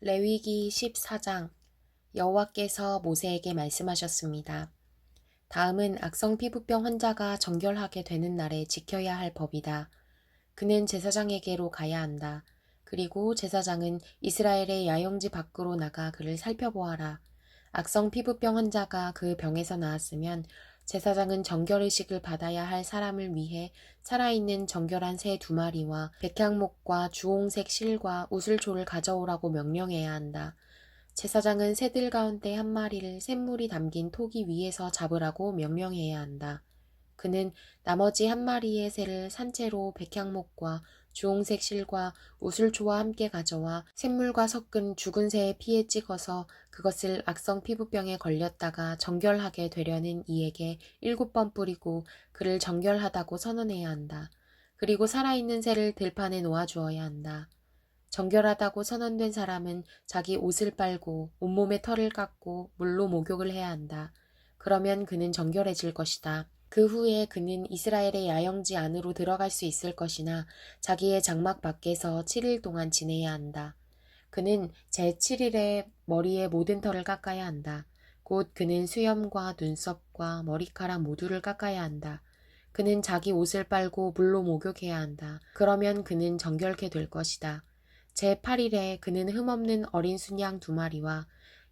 레위기 14장 여호와께서 모세에게 말씀하셨습니다. 다음은 악성 피부병 환자가 정결하게 되는 날에 지켜야 할 법이다. 그는 제사장에게로 가야 한다. 그리고 제사장은 이스라엘의 야영지 밖으로 나가 그를 살펴보아라. 악성 피부병 환자가 그 병에서 나았으면 제사장은 정결의식을 받아야 할 사람을 위해 살아있는 정결한 새 두 마리와 백향목과 주홍색 실과 우슬초를 가져오라고 명령해야 한다. 제사장은 새들 가운데 한 마리를 샘물이 담긴 토기 위에서 잡으라고 명령해야 한다. 그는 나머지 한 마리의 새를 산채로 백향목과 주홍색 실과 우슬초와 함께 가져와 샘물과 섞은 죽은 새의 피에 찍어서 그것을 악성 피부병에 걸렸다가 정결하게 되려는 이에게 일곱 번 뿌리고 그를 정결하다고 선언해야 한다. 그리고 살아있는 새를 들판에 놓아주어야 한다. 정결하다고 선언된 사람은 자기 옷을 빨고 온몸의 털을 깎고 물로 목욕을 해야 한다. 그러면 그는 정결해질 것이다. 그 후에 그는 이스라엘의 야영지 안으로 들어갈 수 있을 것이나 자기의 장막 밖에서 7일 동안 지내야 한다. 그는 제7일에 머리의 모든 털을 깎아야 한다. 곧 그는 수염과 눈썹과 머리카락 모두를 깎아야 한다. 그는 자기 옷을 빨고 물로 목욕해야 한다. 그러면 그는 정결케 될 것이다. 제8일에 그는 흠없는 어린 순양 두 마리와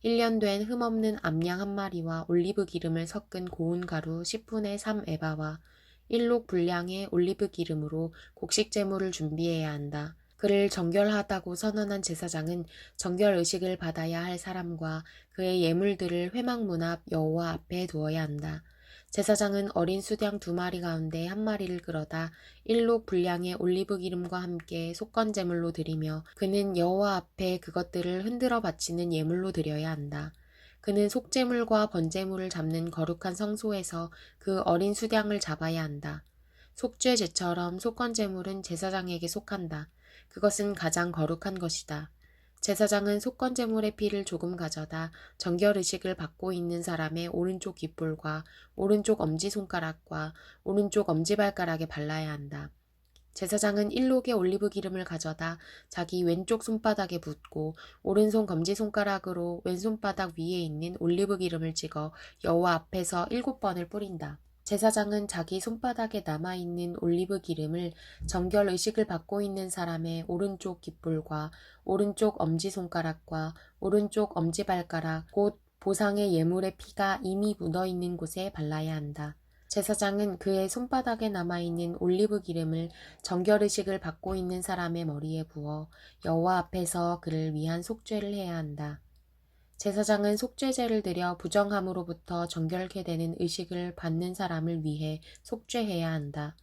1년 된 흠없는 암양 한 마리와 올리브 기름을 섞은 고운 가루 10분의 3 에바와 1록 분량의 올리브 기름으로 곡식 제물을 준비해야 한다. 그를 정결하다고 선언한 제사장은 정결 의식을 받아야 할 사람과 그의 예물들을 회막문 앞 여호와 앞에 두어야 한다. 제사장은 어린 수양 두 마리 가운데 한 마리를 끌어다 일록 분량의 올리브 기름과 함께 속건 제물로 드리며 그는 여호와 앞에 그것들을 흔들어 바치는 예물로 드려야 한다. 그는 속제물과 번제물을 잡는 거룩한 성소에서 그 어린 수량을 잡아야 한다. 속죄제처럼 속건제물은 제사장에게 속한다. 그것은 가장 거룩한 것이다. 제사장은 속건제물의 피를 조금 가져다 정결의식을 받고 있는 사람의 오른쪽 귓볼과 오른쪽 엄지손가락과 오른쪽 엄지발가락에 발라야 한다. 제사장은 일록의 올리브 기름을 가져다 자기 왼쪽 손바닥에 붓고 오른손 검지손가락으로 왼손바닥 위에 있는 올리브 기름을 찍어 여호와 앞에서 일곱 번을 뿌린다. 제사장은 자기 손바닥에 남아있는 올리브 기름을 정결 의식을 받고 있는 사람의 오른쪽 귓볼과 오른쪽 엄지손가락과 오른쪽 엄지발가락, 곧 보상의 예물의 피가 이미 묻어 있는 곳에 발라야 한다. 제사장은 그의 손바닥에 남아있는 올리브 기름을 정결의식을 받고 있는 사람의 머리에 부어 여호와 앞에서 그를 위한 속죄를 해야 한다. 제사장은 속죄제를 드려 부정함으로부터 정결케 되는 의식을 받는 사람을 위해 속죄해야 한다.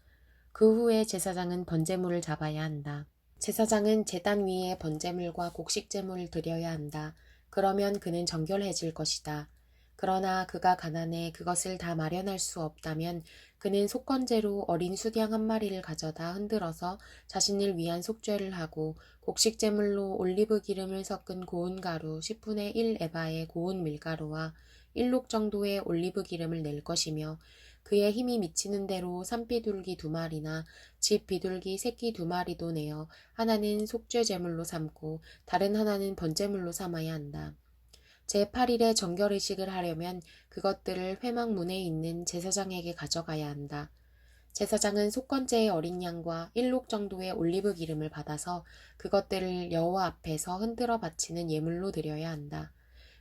그 후에 제사장은 번제물을 잡아야 한다. 제사장은 제단 위에 번제물과 곡식제물을 드려야 한다. 그러면 그는 정결해질 것이다. 그러나 그가 가난해 그것을 다 마련할 수 없다면 그는 속건제로 어린 수양 한 마리를 가져다 흔들어서 자신을 위한 속죄를 하고 곡식 제물로 올리브 기름을 섞은 고운 가루 10분의 1 에바의 고운 밀가루와 1록 정도의 올리브 기름을 낼 것이며 그의 힘이 미치는 대로 산비둘기 두 마리나 집 비둘기 새끼 두 마리도 내어 하나는 속죄 제물로 삼고 다른 하나는 번제물로 삼아야 한다. 제8일에 정결의식을 하려면 그것들을 회막문에 있는 제사장에게 가져가야 한다. 제사장은 속건제의 어린 양과 1록 정도의 올리브 기름을 받아서 그것들을 여호와 앞에서 흔들어 바치는 예물로 드려야 한다.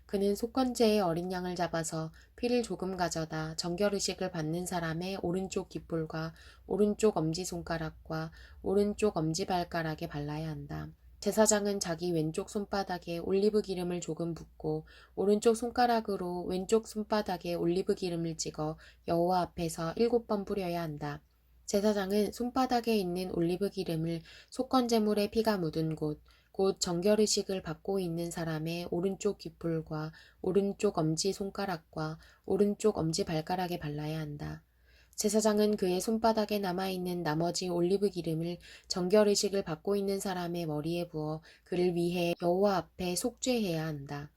그는 속건제의 어린 양을 잡아서 피를 조금 가져다 정결의식을 받는 사람의 오른쪽 귓볼과 오른쪽 엄지손가락과 오른쪽 엄지발가락에 발라야 한다. 제사장은 자기 왼쪽 손바닥에 올리브 기름을 조금 붓고 오른쪽 손가락으로 왼쪽 손바닥에 올리브 기름을 찍어 여호와 앞에서 일곱 번 뿌려야 한다. 제사장은 손바닥에 있는 올리브 기름을 속건제물의 피가 묻은 곳, 곧 정결의식을 받고 있는 사람의 오른쪽 귓볼과 오른쪽 엄지 손가락과 오른쪽 엄지 발가락에 발라야 한다. 제사장은 그의 손바닥에 남아있는 나머지 올리브 기름을 정결의식을 받고 있는 사람의 머리에 부어 그를 위해 여호와 앞에 속죄해야 한다.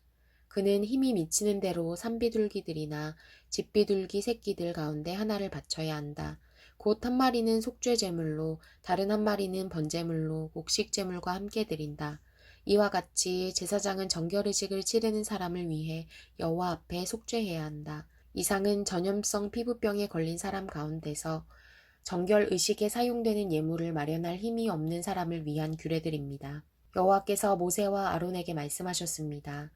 그는 힘이 미치는 대로 산비둘기들이나 집비둘기 새끼들 가운데 하나를 바쳐야 한다. 곧 한 마리는 속죄 제물로 다른 한 마리는 번제물로 곡식 제물과 함께 드린다. 이와 같이 제사장은 정결의식을 치르는 사람을 위해 여호와 앞에 속죄해야 한다. 이상은 전염성 피부병에 걸린 사람 가운데서 정결 의식에 사용되는 예물을 마련할 힘이 없는 사람을 위한 규례들입니다. 여호와께서 모세와 아론에게 말씀하셨습니다.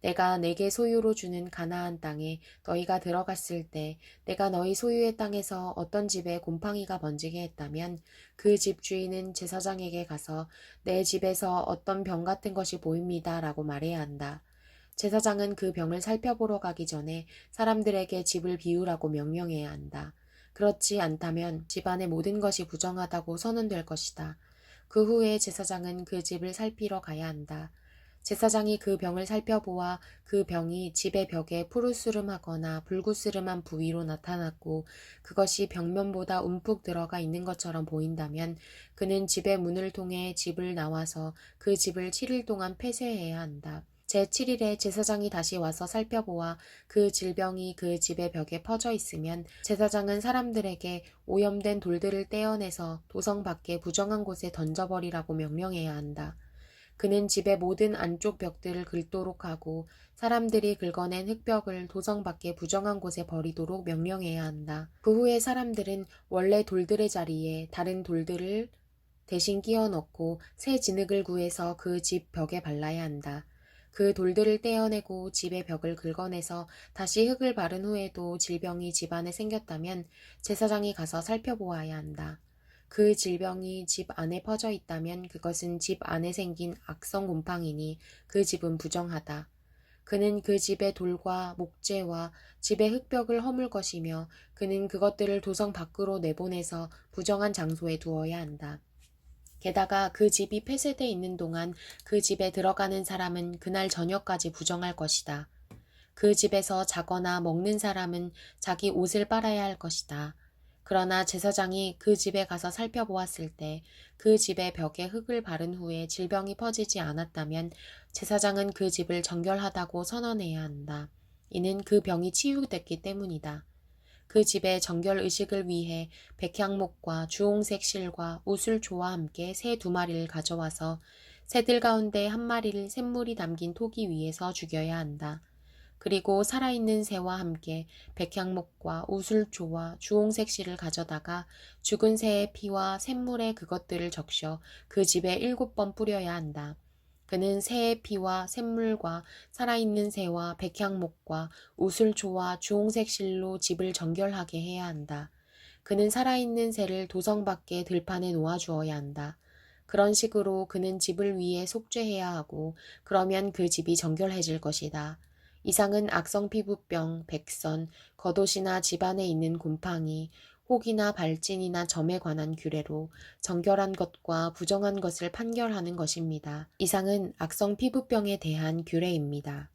내가 내게 소유로 주는 가나안 땅에 너희가 들어갔을 때 내가 너희 소유의 땅에서 어떤 집에 곰팡이가 번지게 했다면 그 집 주인은 제사장에게 가서 내 집에서 어떤 병 같은 것이 보입니다 라고 말해야 한다. 제사장은 그 병을 살펴보러 가기 전에 사람들에게 집을 비우라고 명령해야 한다. 그렇지 않다면 집안의 모든 것이 부정하다고 선언될 것이다. 그 후에 제사장은 그 집을 살피러 가야 한다. 제사장이 그 병을 살펴보아 그 병이 집의 벽에 푸르스름하거나 불구스름한 부위로 나타났고 그것이 벽면보다 움푹 들어가 있는 것처럼 보인다면 그는 집의 문을 통해 집을 나와서 그 집을 7일 동안 폐쇄해야 한다. 제7일에 제사장이 다시 와서 살펴보아 그 질병이 그 집의 벽에 퍼져 있으면 제사장은 사람들에게 오염된 돌들을 떼어내서 도성 밖에 부정한 곳에 던져버리라고 명령해야 한다. 그는 집의 모든 안쪽 벽들을 긁도록 하고 사람들이 긁어낸 흙벽을 도성 밖에 부정한 곳에 버리도록 명령해야 한다. 그 후에 사람들은 원래 돌들의 자리에 다른 돌들을 대신 끼워 넣고 새 진흙을 구해서 그 집 벽에 발라야 한다. 그 돌들을 떼어내고 집의 벽을 긁어내서 다시 흙을 바른 후에도 질병이 집안에 생겼다면 제사장이 가서 살펴보아야 한다. 그 질병이 집 안에 퍼져 있다면 그것은 집 안에 생긴 악성 곰팡이니 그 집은 부정하다. 그는 그 집의 돌과 목재와 집의 흙벽을 허물 것이며 그는 그것들을 도성 밖으로 내보내서 부정한 장소에 두어야 한다. 게다가 그 집이 폐쇄돼 있는 동안 그 집에 들어가는 사람은 그날 저녁까지 부정할 것이다. 그 집에서 자거나 먹는 사람은 자기 옷을 빨아야 할 것이다. 그러나 제사장이 그 집에 가서 살펴보았을 때 그 집의 벽에 흙을 바른 후에 질병이 퍼지지 않았다면 제사장은 그 집을 정결하다고 선언해야 한다. 이는 그 병이 치유됐기 때문이다. 그 집의 정결 의식을 위해 백향목과 주홍색 실과 우술초와 함께 새 두 마리를 가져와서 새들 가운데 한 마리를 샘물이 담긴 토기 위에서 죽여야 한다. 그리고 살아있는 새와 함께 백향목과 우술초와 주홍색 실을 가져다가 죽은 새의 피와 샘물에 그것들을 적셔 그 집에 일곱 번 뿌려야 한다. 그는 새의 피와 샘물과 살아있는 새와 백향목과 우술초와 주홍색 실로 집을 정결하게 해야 한다. 그는 살아있는 새를 도성 밖에 들판에 놓아주어야 한다. 그런 식으로 그는 집을 위해 속죄해야 하고 그러면 그 집이 정결해질 것이다. 이상은 악성 피부병, 백선, 겉옷이나 집안에 있는 곰팡이, 혹이나 발진이나 점에 관한 규례로 정결한 것과 부정한 것을 판결하는 것입니다. 이상은 악성 피부병에 대한 규례입니다.